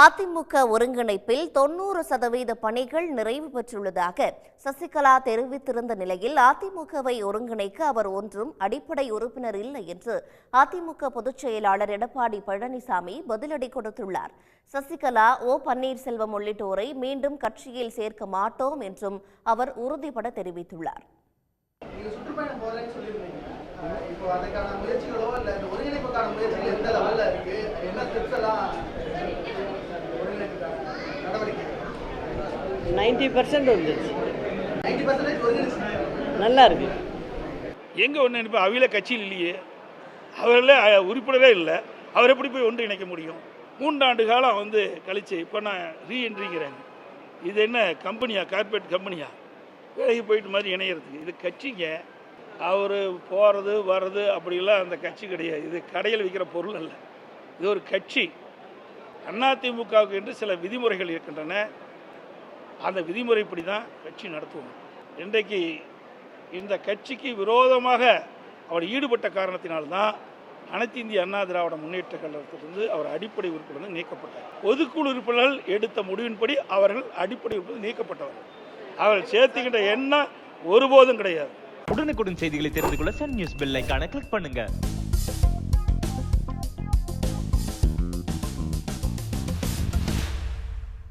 அதிமுக ஒருங்கிணைப்பில் தொன்னூறு சதவீத பணிகள் நிறைவு பெற்றுள்ளதாக சசிகலா தெரிவித்திருந்த நிலையில் அதிமுகவை ஒருங்கிணைக்க அவர் ஒன்றும் அடிப்படை உறுப்பினர் இல்லை என்று அதிமுக பொதுச் செயலாளர் எடப்பாடி பழனிசாமி பதிலடி கொடுத்துள்ளார். சசிகலா ஓ பன்னீர்செல்வம் உள்ளிட்டோரை மீண்டும் கட்சியில் சேர்க்க மாட்டோம் என்றும் அவர் உறுதிபட தெரிவித்துள்ளார். இப்போ அதுக்கான முயற்சிகளோ இல்லை ஒருங்கிணைப்புக்கான முயற்சிகள் எந்த லெவலில் இருக்கு? என்ன ஸ்டெப்ஸ் எல்லாம் ஒருங்கிணைப்புக்கான நடவடிக்கை நைன்டி பர்சன்ட் வந்துருச்சு நல்லா இருக்கு எங்கே ஒன்று இப்போ அவையில் கட்சியில் இல்லையே. அவர்களே உறுப்பினரே இல்லை. அவர் எப்படி போய் ஒன்று இணைக்க முடியும்? மூன்றாண்டு காலம் வந்து கழிச்சு இப்போ நான் ரீஎன்ட்ரிங்கிறேன் இது என்ன கம்பெனியா? கார்ப்பரேட் கம்பெனியா? வேலைக்கு போயிட்டு மாதிரி இணையறதுக்கு. இது கட்சிங்க. அவர் போகிறது வர்றது அப்படிலாம் அந்த கட்சி கிடையாது. இது கடையில் விற்கிற பொருள் அல்ல. இது ஒரு கட்சி. அதிமுகவுக்கு என்று சில விதிமுறைகள் இருக்கின்றன. அந்த விதிமுறைப்படி தான் கட்சி நடத்துவோம். இன்றைக்கு இந்த கட்சிக்கு விரோதமாக அவர் ஈடுபட்ட காரணத்தினால்தான் அனைத்து இந்திய அண்ணா திராவிட முன்னேற்ற கழகத்திலிருந்து அவர் அடிப்படை உறுப்பினர் நீக்கப்பட்டார். பொதுக்குழு உறுப்பினர்கள் எடுத்த முடிவின்படி அவர்கள் அடிப்படை உறுப்பினர் நீக்கப்பட்டவர்கள். அவர்கள் சேர்த்துக்கிட்ட எண்ணம் ஒருபோதும் கிடையாது. உடனுக்குடன் செய்திகளை தெரிந்து கொள்ள சன் நியூஸ் பெல் ஐக்கான கிளிக் பண்ணுங்க.